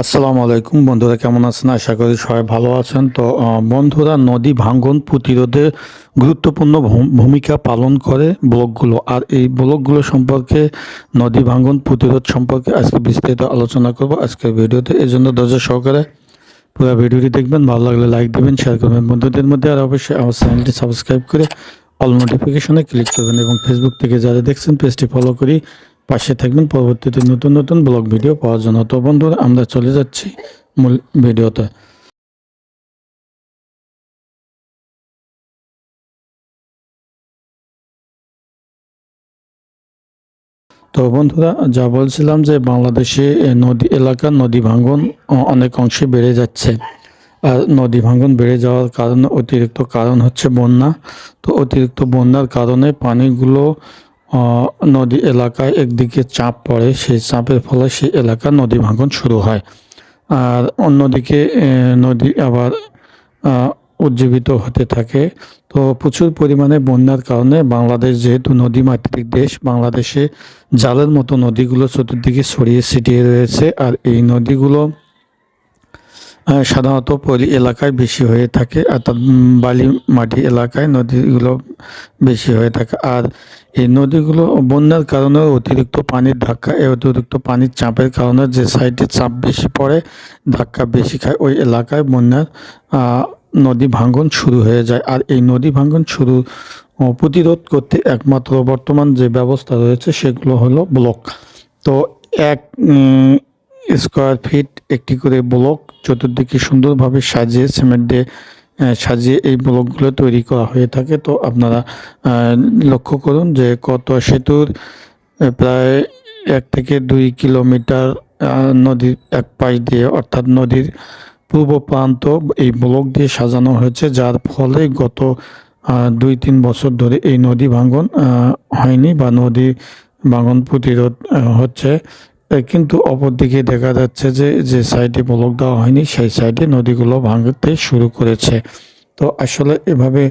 আসসালামু আলাইকুম। বন্ধুরা, কেমন আছেন? আশা করি সবাই ভালো আছেন। তো বন্ধুরা, নদী ভাঙ্গন প্রতিরোধে গুরুত্বপূর্ণ ভূমিকা পালন করে ব্লকগুলো। আর এই ব্লকগুলো সম্পর্কে, নদী ভাঙ্গন প্রতিরোধ সম্পর্কে আজকে বিস্তারিত আলোচনা করব আজকের ভিডিওতে। এই জন্য ধৈর্য সহকারে পুরো ভিডিওটি দেখবেন। ভালো লাগলে লাইক দেবেন শেয়ার করবেন। বন্ধুদের মধ্যে আর অবশ্যই আমার চ্যানেলটি সাবস্ক্রাইব করে অল নোটিফিকেশনে ক্লিক করবেন। এবং ফেসবুক থেকে যারা দেখছেন পেজটি ফলো করি। পাশে থাকবেন। পরবর্তীতে নতুন নতুন ব্লগ ভিডিও পাওয়ার জন্য। তো বন্ধুরা, আমরা চলে যাচ্ছি মূল ভিডিওতে। তো বন্ধুরা, যা বলছিলাম যে বাংলাদেশে নদী এলাকার নদী ভাঙ্গন অনেক অংশে বেড়ে যাচ্ছে। আর নদী ভাঙ্গন বেড়ে যাওয়ার কারণে অতিরিক্ত কারণ হচ্ছে বন্যা। তো অতিরিক্ত বন্যার কারণে পানিগুলো নদী এলাকায় একদিকে চাপ পড়ে, সেই চাপের ফলে সেই এলাকার নদী ভাঙ্গন শুরু হয়। আর অন্যদিকে নদী আবার উজ্জীবিত হতে থাকে। তো প্রচুর পরিমাণে বন্যার কারণে বাংলাদেশ যেহেতু নদীমাতৃক দেশ, বাংলাদেশে জালের মতো নদীগুলো চতুর্দিকে ছড়িয়ে ছিটিয়ে রয়েছে। আর এই নদীগুলো সাধারণত পলি এলাকায় বেশি হয়ে থাকে অর্থাৎ বালি মাটি এলাকায় নদীগুলো বেশি হয়ে থাকে। আর এই নদীগুলো বন্যার কারণে অতিরিক্ত পানির ধাক্কা এই অতিরিক্ত পানির চাপের কারণে যে সাইডে চাপ বেশি পড়ে, ধাক্কা বেশি খায়, ওই এলাকায় বন্যার নদী ভাঙ্গন শুরু হয়ে যায়। আর এই নদী ভাঙ্গন শুরু প্রতিরোধ করতে একমাত্র বর্তমান যে ব্যবস্থা রয়েছে সেগুলো হলো ব্লক। তো এক স্কোয়ার ফিট একটি করে ব্লক চতুর্দিকে সুন্দরভাবে সাজিয়ে সিমেন্ট দিয়ে সাজিয়ে এই ব্লকগুলো তৈরি করা হয়ে থাকে। তো আপনারা লক্ষ্য করুন যে কত সেতুর প্রায় এক থেকে দুই কিলোমিটার নদীর এক পাশ দিয়ে, অর্থাৎ নদীর পূর্ব প্রান্ত এই ব্লক দিয়ে সাজানো হয়েছে, যার ফলে গত দুই তিন বছর ধরে এই নদী ভাঙ্গন হয়নি বা নদী ভাঙ্গন প্রতিরোধ হচ্ছে। কিন্তু অপরদিকে দেখা যাচ্ছে যে যে সাইডে ব্লক দেওয়া হয়নি, সেই সাইডে নদীগুলো ভাঙতে শুরু করেছে। তো আসলে এভাবে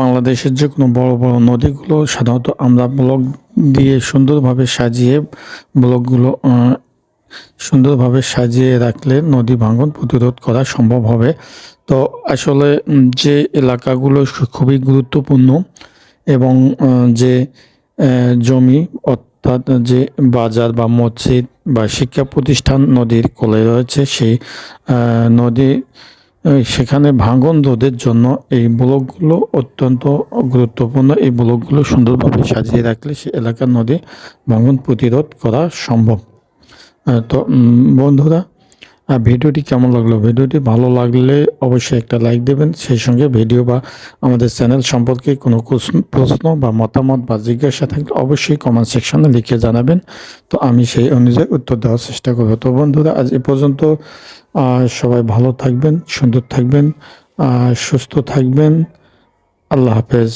বাংলাদেশের যে কোনো বড় বড় নদীগুলো সাধারণত আমরা ব্লক দিয়ে সুন্দরভাবে সাজিয়ে ব্লকগুলো সুন্দরভাবে সাজিয়ে রাখলে নদী ভাঙন প্রতিরোধ করা সম্ভব হবে। তো আসলে যে এলাকাগুলো খুবই গুরুত্বপূর্ণ এবং যে জমি অর্থাৎ যে বাজার বা মসজিদ বা শিক্ষা প্রতিষ্ঠান নদীর কোলে রয়েছে, সেই নদী সেখানে ভাঙন রোধের জন্য এই ব্লকগুলো অত্যন্ত গুরুত্বপূর্ণ। এই ব্লকগুলো সুন্দরভাবে সাজিয়ে রাখলে সে এলাকার নদী ভাঙন প্রতিরোধ করা সম্ভব। তো বন্ধুরা আহ, ভিডিওটি কেমন লাগল? ভিডিওটি ভালো লাগলে অবশ্যই একটা লাইক দেবেন। সেই সঙ্গে ভিডিও বা আমাদের চ্যানেল সম্পর্কে কোনো প্রশ্ন বা মতামত বা জিজ্ঞাসা থাকলে অবশ্যই কমেন্ট সেকশনে লিখে জানাবেন। তো আমি সেই অনুযায়ী উত্তর দেওয়ার চেষ্টা করব। তো বন্ধুরা আজ এ পর্যন্ত সবাই ভালো থাকবেন সুন্দর থাকবেন সুস্থ থাকবেন। আল্লাহ হাফেজ।